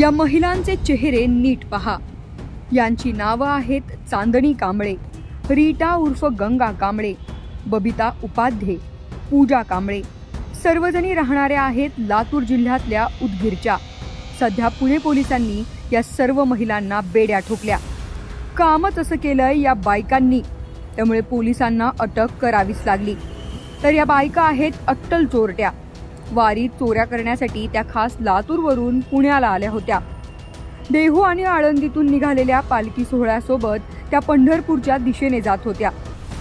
या महिलांचे चेहरे नीट पहा. यांची नावं आहेत चांदणी कांबळे रीटा उर्फ गंगा कांबळे बबिता उपाध्ये पूजा कांबळे. सर्वजणी राहणाऱ्या आहेत लातूर जिल्ह्यातल्या उदगीरच्या. सध्या पुणे पोलिसांनी या सर्व महिलांना बेड्या ठोकल्या. कामच असं केलंय या बायकांनी. त्यामुळे पोलिसांना अटक करावीच लागली. तर या बायका आहेत अट्टल चोरट्या. वारीत चोऱ्या करण्यासाठी त्या खास लातूरवरून पुण्याला आल्या होत्या. देहू आणि आळंदीतून निघालेल्या पालखी सोहळ्यासोबत त्या पंढरपूरच्या दिशेने जात होत्या.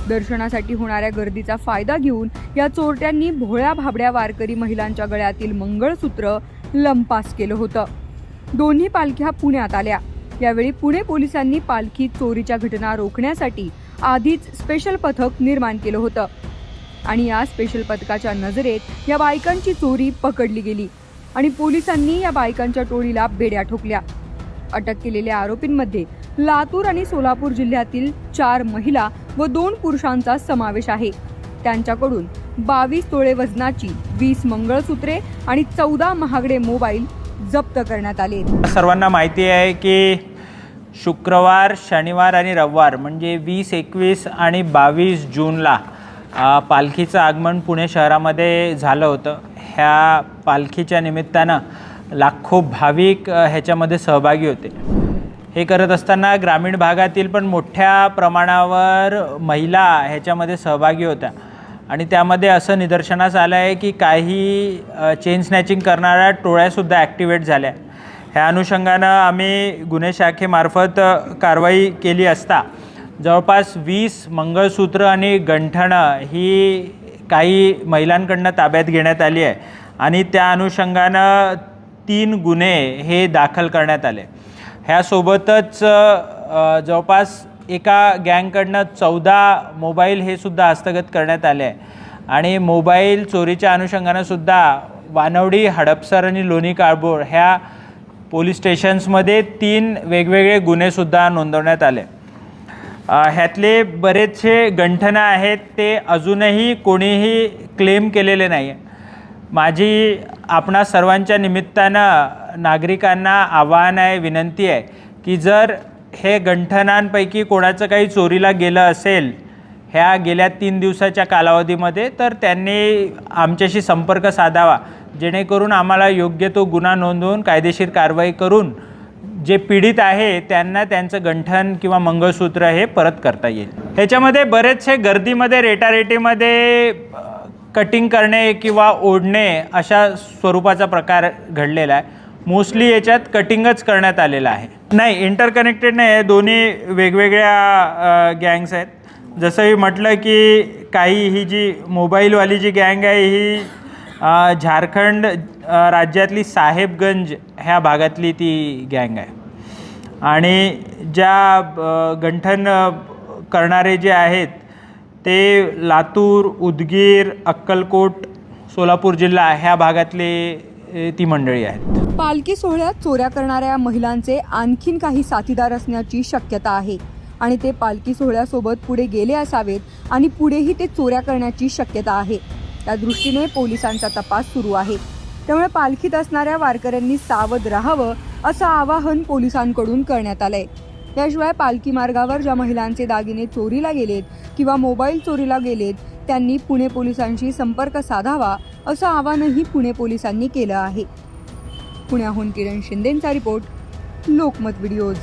दर्शनासाठी होणाऱ्या गर्दीचा फायदा घेऊन या चोरट्यांनी भोळ्या भाबड्या वारकरी महिलांच्या गळ्यातील मंगळसूत्र लंपास केलं होतं. दोन्ही पालख्या पुण्यात आल्या. यावेळी पुणे पोलिसांनी पालखी चोरीच्या घटना रोखण्यासाठी आधीच स्पेशल पथक निर्माण केलं होतं. आणि या स्पेशल पथकाच्या नजरेत या बायकांची चोरी पकडली गेली आणि पोलिसांनी या बायकांच्या टोळीला बेड्या ठोकल्या. अटक केलेल्या आरोपींमध्ये लातूर आणि सोलापूर जिल्ह्यातील चार महिला व दोन पुरुषांचा समावेश आहे. त्यांच्याकडून बावीस तोळे वजनाची वीस मंगळसूत्रे आणि चौदा महागडे मोबाईल जप्त करण्यात आले. सर्वांना माहिती आहे की शुक्रवार शनिवार आणि रविवार म्हणजे वीस एकवीस आणि बावीस जूनला पालखीचं आगमन पुणे शहरामध्ये झालं होतं. ह्या पालखीच्या निमित्तानं लाखो भाविक ह्याच्यामध्ये सहभागी होते. हे करत असताना ग्रामीण भागातील पण मोठ्या प्रमाणावर महिला ह्याच्यामध्ये सहभागी होत्या. आणि त्यामध्ये असं निदर्शनास आलं आहे की काही चेन स्नॅचिंग करणाऱ्या टोळ्यासुद्धा ॲक्टिवेट झाल्या. ह्या अनुषंगानं आम्ही गुन्हे शाखेमार्फत कारवाई केली असता जवळपास वीस मंगळसूत्र आणि गंठणं ही काही महिलांकडनं ताब्यात घेण्यात आली आहे. आणि त्या अनुषंगानं तीन गुन्हे हे दाखल करण्यात आले. ह्यासोबतच जवळपास एका गँगकडनं चौदा मोबाईल हे सुद्धा हस्तगत करण्यात आले आहे. आणि मोबाईल चोरीच्या अनुषंगानं सुद्धा वानवडी हडपसर आणि लोणी काळभोर ह्या पोलीस स्टेशन्समध्ये तीन वेगवेगळे गुन्हेसुद्धा नोंदवण्यात आले. ह्यातले बरेचसे गंठनं आहेत ते अजूनही कोणीही क्लेम केलेले नाही आहे माझी आपणा सर्वांच्या निमित्तानं नागरिकांना आव्हान आहे विनंती आहे की जर हे गंठनांपैकी कोणाचं काही चोरीला गेलं असेल ह्या गेल्या तीन दिवसाच्या कालावधीमध्ये तर त्यांनी आमच्याशी संपर्क साधावा. जेणेकरून आम्हाला योग्य तो गुन्हा नोंदवून कायदेशीर कारवाई करून जे पीडित आहे त्यांना त्यांचं गंठन किंवा मंगळसूत्र हे परत करता येईल. ह्याच्यामध्ये बरेचसे गर्दीमध्ये रेटारेटीमध्ये कटिंग करणे किंवा ओढणे अशा स्वरूपाचा प्रकार घडलेला आहे. मोस्टली याच्यात कटिंगच करण्यात आलेलं आहे. नाही इंटरकनेक्टेड नाही आहे दोन्ही वेगवेगळ्या गँग्स आहेत. जसंही म्हटलं की काही ही जी मोबाईलवाली जी गँग आहे ही झारखंड राज्यातली साहेबगंज ह्या भागातली ती गँग आहे. आणि ज्या गंठन करणारे जे आहेत ते लातूर उदगीर अक्कलकोट सोलापूर जिल्हा ह्या भागातले ती मंडळी आहेत. पालखी सोहळ्यात चोऱ्या करणाऱ्या महिलांचे आणखीन काही साथीदार असण्याची शक्यता आहे आणि ते पालखी सोहळ्यासोबत पुढे गेले असावेत आणि पुढेही ते चोऱ्या करण्याची शक्यता आहे. त्या दृष्टीने पोलिसांचा तपास सुरू आहे. त्यामुळे पालखीत असणाऱ्या वारकऱ्यांनी सावध राहावं असं आवाहन पोलिसांकडून करण्यात आलंय. याशिवाय पालखी मार्गावर ज्या महिलांचे दागिने चोरीला गेलेत किंवा मोबाईल चोरीला गेलेत त्यांनी पुणे पोलिसांशी संपर्क साधावा असं आवाहनही पुणे पोलिसांनी केलं आहे. पुण्याहून किरण शिंदेंचा रिपोर्ट लोकमत व्हिडिओज.